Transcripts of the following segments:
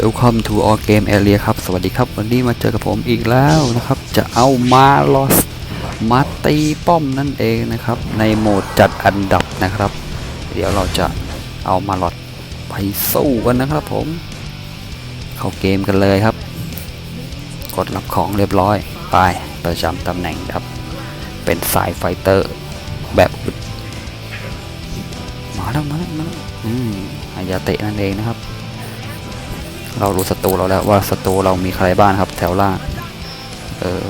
Welcome to All Game Area ครับ สวัสดีครับ วันนี้มาเจอกับผมอีกแล้วนะครับ จะเอามาลอสมาตีป้อมนั่นเองนะครับ ในโหมดจัดอันดับนะครับ เดี๋ยวเราจะเอามาลอดไปสู้กันนะครับผม เข้าเกมกันเลยครับ กดรับของเรียบร้อย ไปประจำตำแหน่งครับ เป็นสายไฟเตอร์แบบอึดมาแล้วมาแล้วมาแล้วอืมอายาเตะนั่นเองนะครับ เรารู้ศัตรูเราแล้วว่าศัตรูเรามีใครบ้างครับ แถวล่างเออ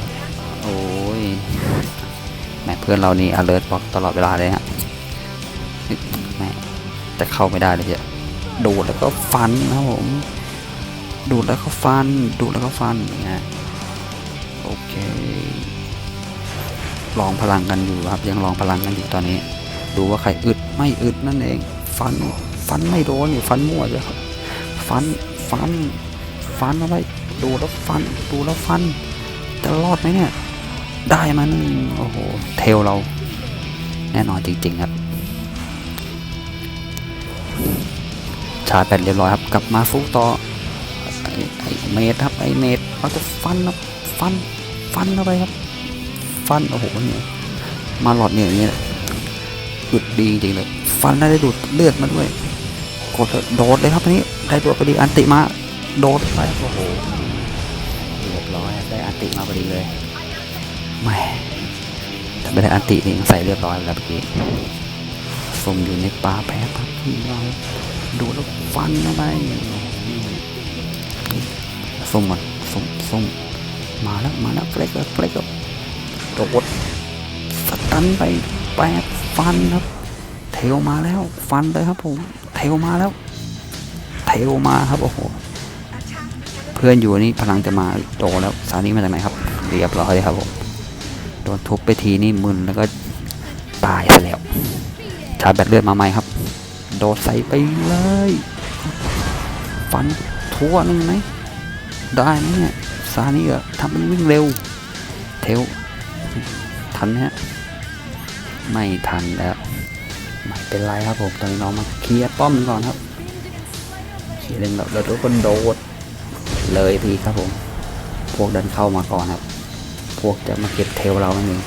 โอ้ยแม่เพื่อนเรานี่ alert บอกตลอดเวลาเลยฮะแม่แต่เข้าไม่ได้เลยจ้ะดูดแล้วก็ฟันนะผมดูดแล้วก็ฟัน ดูดแล้วก็ฟันอย่างเงี้ยโอเค ลองพลังกันอยู่ครับ ยังลองพลังกันอยู่ตอนนี้ ดูว่าใครอึดไม่อึดนั่นเอง ฟัน ฟันไม่โดนนี่ฟันมั่วเลยครับ ฟัน ฟัน ฟันเอาไว้ดูแล้วฟัน ดูแล้วฟัน จะรอดไหมเนี่ย ได้มาหนึ่งโอ้โห เทลเรา แน่นอนจริง ๆ ครับ ชาร์จแบตเรียบร้อยครับ กลับมาสู้ต่อ ไอ้ไอเมดครับ ไอ้เมดเราจะฟันครับ ฟัน ฟันเข้าไปครับ ฟัน โอ้โหเนี่ยมาหลอดเนี่ยอย่างเงี้ยอึดดีจริงเลย ฟันแล้วได้ดูดเลือดมาด้วย กดเลยโดดเลยครับอันนี้ได้ตัวพอดีอันติมาโดดไปโอ้โหเรียบร้อยได้อันติมาพอดีเลยแหม่ถ้าไม่ได้อันตินี่ใส่เรียบร้อยแล้วเมื่อกี้สมอยู่ในป่าแพ้พับที่เราดูแล้วฟันเข้าไปส้มมันส้มส้มมาแล้วมาแล้วเฟล็กแล้วเฟล็กแล้วโดดสตันไปแปดฟันครับเทลมาแล้วฟันเลยครับผม เทลมาแล้วเทลมาครับโอ้โหเพื่อนอยู่นี่พลังจะมาโตแล้วสานี้มาจากไหนครับเรียบร้อยครับผมโดนทุบไปทีนี่มึนแล้วก็ตายไปแล้วชาร์จแบตเลือดมาใหม่ครับ โดดใส่ไปเลยฟันทั่วนึงไหมได้ไหมเนี่ยซานี่ก็ทำมันวิ่งเร็ว เทลทันไหมฮะไม่ทันแล้วไม่เป็นไรครับผมตอนนี้น้องมา เคลียร์ป้อมก่อนครับเคลียร์เล่นแบบแล้วทุกคนโดดเลยพีครับผม พวกเดินเข้ามาก่อนครับ พวกจะมาเก็บเทลเรานั่นเอง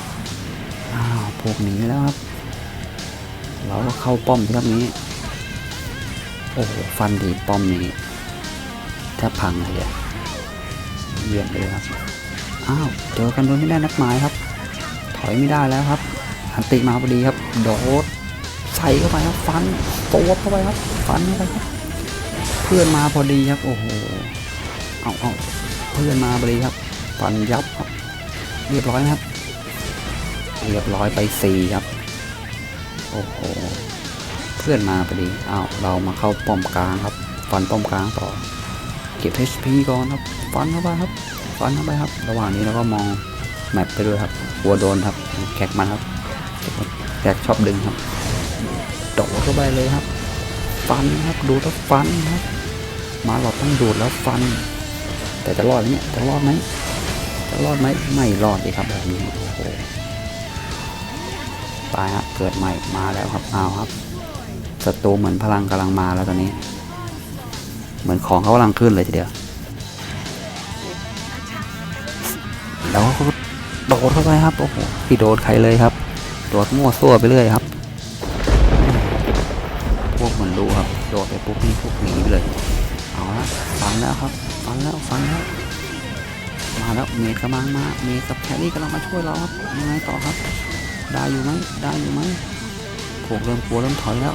อ้าวพวกหนีแล้วครับ เราก็เข้าป้อมที่ครับนี้ โอ้โหฟันดีป้อมนี้แทบพังเลยอะเยี่ยมเลยครับ อ้าวเจอกันโดยไม่ได้นักหมายครับ ถอยไม่ได้แล้วครับ อันติมาพอดีครับ โดด ใส่เข้าไปครับฟันตัวเข้าไปครับฟันเข้าไปครับ เพื่อนมาพอดีครับ โอ้โหเอาเอาเพื่อนมาพอดีครับ ฟันยับครับ เรียบร้อยครับ เรียบร้อยไปสี่ครับ โอ้โหเพื่อนมาพอดีอ้าวเรามาเข้าป้อมกลางครับ ฟันป้อมกลางต่อ เก็บ HP ก่อนครับ ฟันเข้าไปครับ ฟันเข้าไปครับ ระหว่างนี้เราก็มองแมปไปด้วยครับกลัวโดนครับแขกมันครับแขกชอบดึงครับ โดดเข้าไปเลยครับ ฟันครับดูดแล้วฟันครับ มาหลอดต้องดูดแล้วฟัน แต่จะรอดไหมเนี่ยจะรอดไหมจะรอดไหมไม่รอดดีครับแบบนี้โอ้โหตายครับเกิดใหม่มาแล้วครับเอาครับศัตรูเหมือนพลังกำลังมาแล้วตอนนี้ เหมือนของเขากำลังขึ้นเลยทีเดียวแล้วก็โดดเข้าไปครับโอ้โหที่โดนใครเลยครับโดดมั่วซั่วไปเรื่อยครับ พวกมันรู้ครับโดดไปปุ๊บนี่พวกหนีไปเลยเอาละฟันแล้วครับฟันแล้วฟันแล้วมาแล้วเมดกำลังมาเมดกับแครี่กำลังมาช่วยเราครับยังไงต่อครับ ได้อยู่ไหมได้อยู่ไหมพวกเริ่มกลัวเริ่มถอยแล้ว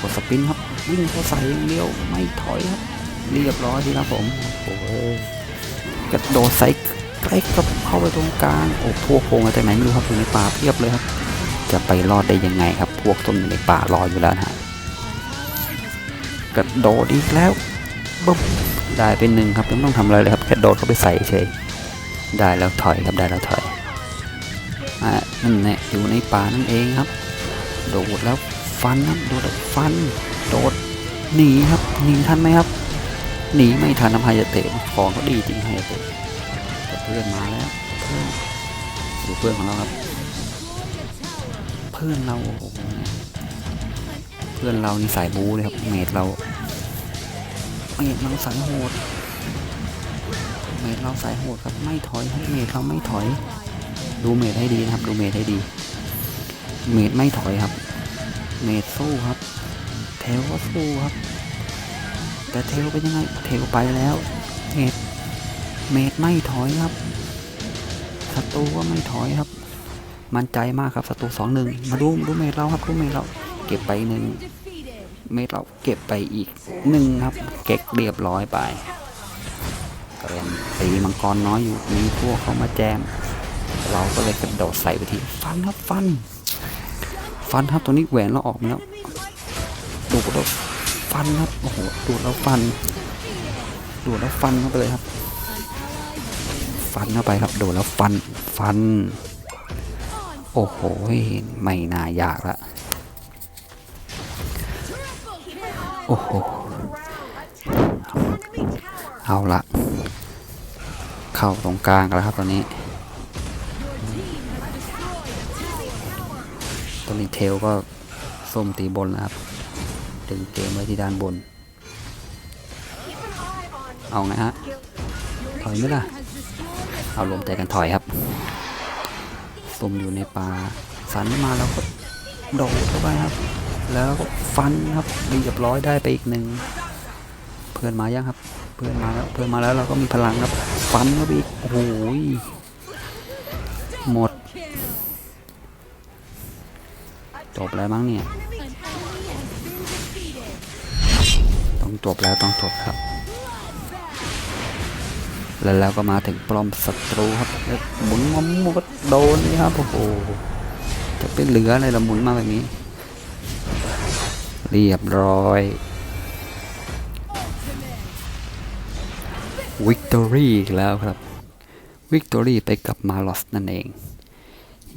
กดสปินครับวิ่งเข้าใส่อย่างเดียวไม่ถอยครับเรียบร้อยดีครับผมโอ้โหกระโดดใส่ใกล้กับเข้าไปตรงกลางโอ้พวกโพงมาจากไหนไม่รู้ครับอยู่ในป่าเพียบเลยครับ จะไปรอดได้ยังไงครับ พวกต้นอยู่ในป่ารออยู่แล้วนะฮะ กระโดดอีกแล้วบึ้มได้เป็นหนึ่งครับไม่ต้องทำอะไรเลยครับแค่โดดเข้าไปใส่เฉยได้แล้วถอยครับได้แล้วถอยอ่านั่นแหละอยู่ในป่านั่นเองครับ โดดแล้วฟันครับโดดแล้วฟัน โดดหนีครับหนีทันไหมครับหนีไม่ทันน้ำไฮเตะของก็ดีจริงไฮเตะแต่เพื่อนมาแล้วเพื่อนดูเพื่อนของเราครับ เพื่อนเราโอ้โห พื่อนเรานี่สายบูเลยครับเมดเราเมดเราสายโหดเมดเราสายโหดครับไม่ถอยให้เมดเราไม่ถอย ดูเมดให้ดีนะครับ ดูเมดให้ดี เมดไม่ถอยครับ เมดสู้ครับ เทลก็สู้ครับ แต่เทลเป็นยังไงเทลไปแล้วเมดเมดไม่ถอยครับศัตรูก็ไม่ถอยครับ มั่นใจมากครับศัตรูสองหนึ่งมาดูดูเมดเราครับดูเมดเรา เก็บไปหนึ่งเมดเราเก็บไปอีกหนึ่งครับ เก็กเรียบร้อยไปเรียมตีมังกรน้อยอยู่มีพวกเขามาแจม เราก็เลยกระโดดใส่ไปทีฟันครับฟัน ฟันครับตัวนี้แหวนเราออกแล้วดูกระโดดฟันครับโอ้โหดูดแล้วฟันดูดแล้วฟันเข้าไปเลยครับ ฟันเข้าไปครับดูดแล้วฟันฟัน โอ้โหไม่น่ายากละ โอ้โห เอาละ เข้าตรงกลางกันแล้วครับตอนนี้ตอนนี้เทลก็ส้มตีบนแล้วครับ ดึงเกมไว้ที่ด้านบน เอาไงฮะ ถอยไหมล่ะ เอาลมใจกันถอยครับส้มอยู่ในป่าสันมาแล้วก็โดดเข้าไปครับ แล้วก็ฟันครับเรียบร้อยได้ไปอีกหนึ่งเพื่อนมายังครับ เพื่อนมาแล้วเพื่อนมาแล้วเราก็มีพลังครับ ฟันเขาไปอีกโอ้โหยหมด จบแล้วมั้งเนี่ย ต้องจบแล้วต้องจบครับ แล้วเราก็มาถึงปลอมศัตรูครับแล้วหมุนมาหมดโดนนี่ครับโอ้โหจะเป็นเหลืออะไรละหมุนมาแบบนี้ เรียบร้อยวิกตอรี่อีกแล้วครับวิกตอรี่ไปกับมาลอสนั่นเอง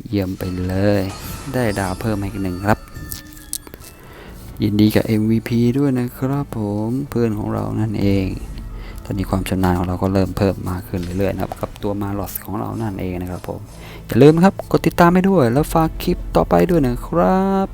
เยี่ยมไปเลย ได้ดาวเพิ่มอีกหนึ่งครับ ยินดีกับ MVP ด้วยนะครับผมเพื่อนของเรานั่นเอง ตอนนี้ความชำนาญของเราก็เริ่มเพิ่มมากขึ้นเรื่อยๆนะครับกับตัวมาลอสของเรานั่นเองนะครับผม อย่าลืมครับ กดติดตามให้ด้วย แล้วฝากคลิปต่อไปด้วยนะครับ